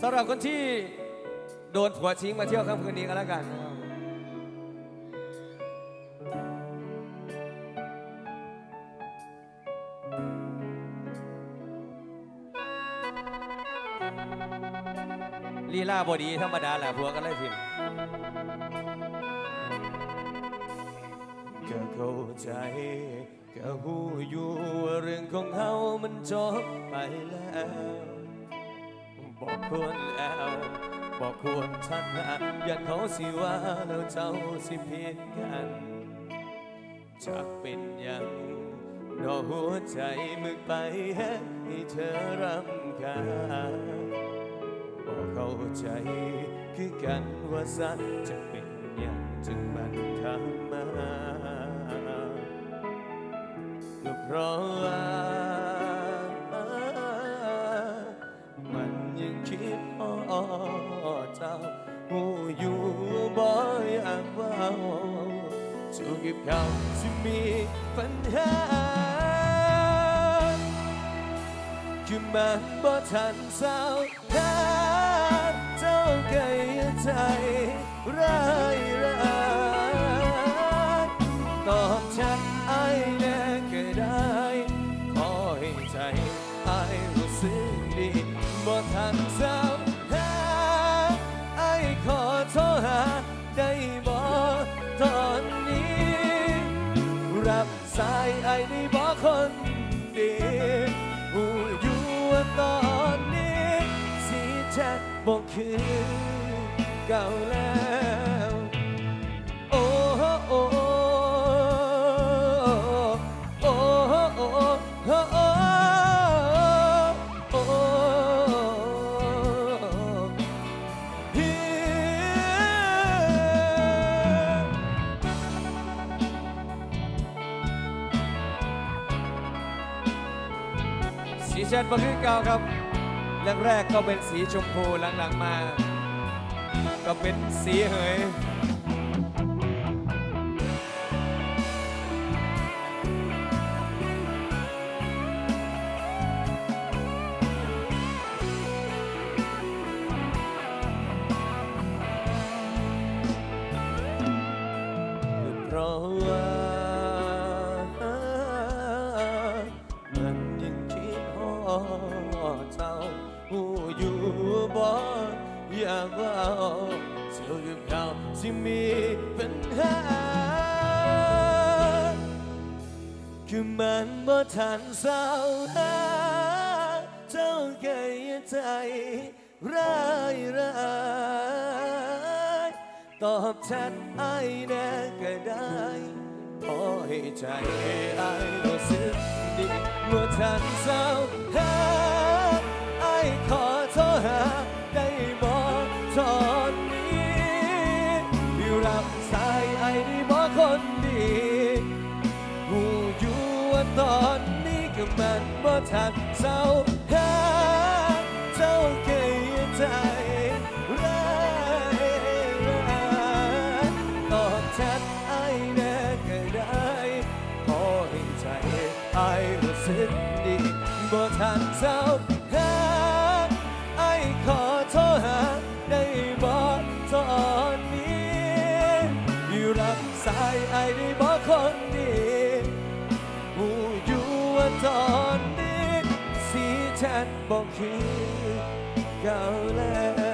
สำหรับคนที่โดนผัวทิ้งมาเที่ยวค่ำคืนนี้ก็แล้วกันนะครับลีลาบดีธรรมดาแหละผัวกันเลยพิมพ์ก็เข้าใจก็หูอยู่ว่าเรื่องของเขามันจบไปแล้ว บอกควรแล้วบอกควรทันหายันเขาสิว่าแล้วเจ้าสิผิดกันจากเป็นอย่างนอหัวใจมึกไปให้เธอรำคาญบอกเข้าใจคือกันว่าสัตว์จะเป็นอย่างจึงมันทำมาก็เพราะว่า เจ้าหูอยู่บ่อยากว่าสู้กับเขาที่มีปัญหาคือมันบ่ทันเศร้าหาเจ้าไก่ใจร้ายร้ายตอบฉันไอ้แน่ก็ได้ขอให้ใจไอ้ายรู้สึกดีบ่ทันเศร้า ไอ้นี่บอกคนดีหูอยู่ว่าตอนนี้สีแทบบอกคือเก่าแล้ว สีชัดมาคือเก่าครับแรกๆก็เป็นสีชมพูหลังๆมา ก็เป็นสีเหย อยากว่าเจ้ากับเขาที่มีปัญหา คือมันบ่ทันเศร้าหาเจ้าไก่ใจร้ายร้ายตอบฉันไอ้แน่ก็ได้ขอให้ใจไอ้รู้สึกดีเมื่อทันเศร้าห ตอนนี้ก็มันบ่ทันเศร้าหาเจ้าเกยใจร้ายร้ายตอบแชทไอ้แน่ก็ได้ขอให้ใจไอ้รู้สึกดีบ่ทันเศร้าหาไอ้ขอโทษหาได้บอกตอนนี้ อยู่รับสายไอ้ได้บอกคนดี ท่านบอกคือเก่าแล้ว